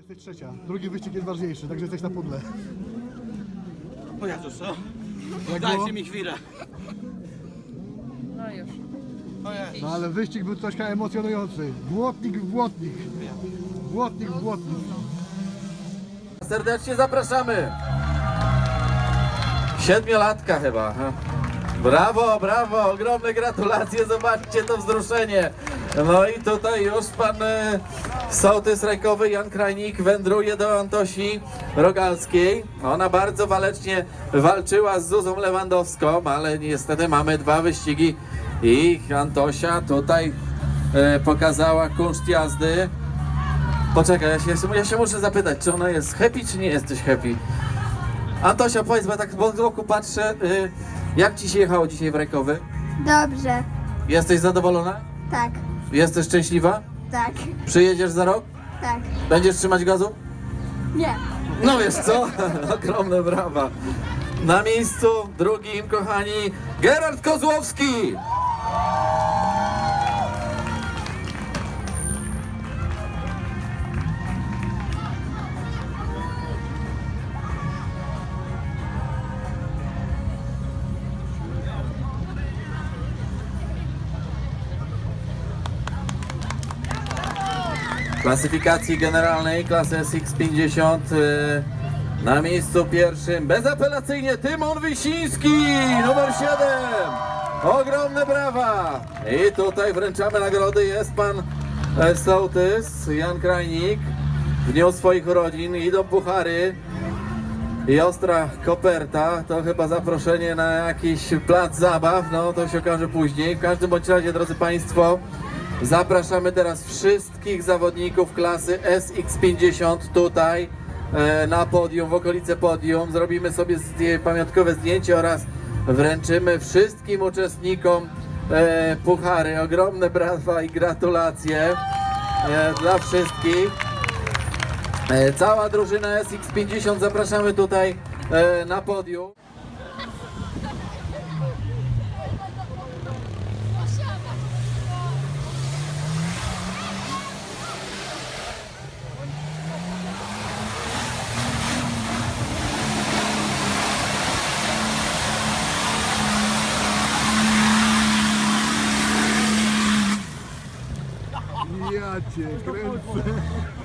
Jesteś trzecia. Drugi wyścig jest ważniejszy, także jesteś na pudle. O Jezus, co? Jak było? Dajcie mi chwilę. No już. No ale wyścig był troszkę emocjonujący. Błotnik w błotnik. Błotnik w błotnik. Serdecznie zapraszamy. Siedmiolatka chyba. Brawo, brawo, ogromne gratulacje, zobaczcie to wzruszenie. No i tutaj już pan e, sołtys rajkowy Jan Krajnik wędruje do Antosi Rogalskiej. Ona bardzo walecznie walczyła z Zuzą Lewandowską, ale niestety mamy dwa wyścigi i Antosia tutaj e, pokazała kunszt jazdy. Poczekaj, ja się, ja się muszę zapytać, czy ona jest happy, czy nie jesteś happy? Antosia, powiedz, bo tak z boku patrzę, y, jak ci się jechało dzisiaj w Rajkowy? Dobrze, Jesteś zadowolona? tak, Jesteś szczęśliwa? tak, Przyjedziesz za rok? tak. Będziesz trzymać gazu? Nie. No wiesz co? Ogromne brawa. Na miejscu drugim, kochani, Gerard Kozłowski! Klasyfikacji generalnej klasy SX50 y, na miejscu pierwszym bezapelacyjnie Tymon Wysiński numer 7 ogromne brawa. I tutaj wręczamy nagrody. Jest pan sołtys Jan Krajnik w dniu swoich urodzin idą puchary. I ostra koperta, to chyba zaproszenie na jakiś plac zabaw, no to się okaże później. W każdym bądź razie, drodzy Państwo, zapraszamy teraz wszystkich zawodników klasy SX50 tutaj e, na podium, w okolice podium. Zrobimy sobie pamiątkowe zdjęcie oraz wręczymy wszystkim uczestnikom e, puchary. Ogromne brawa i gratulacje e, dla wszystkich. Cała drużyna SX50 zapraszamy tutaj na podium. Mariachi, crença.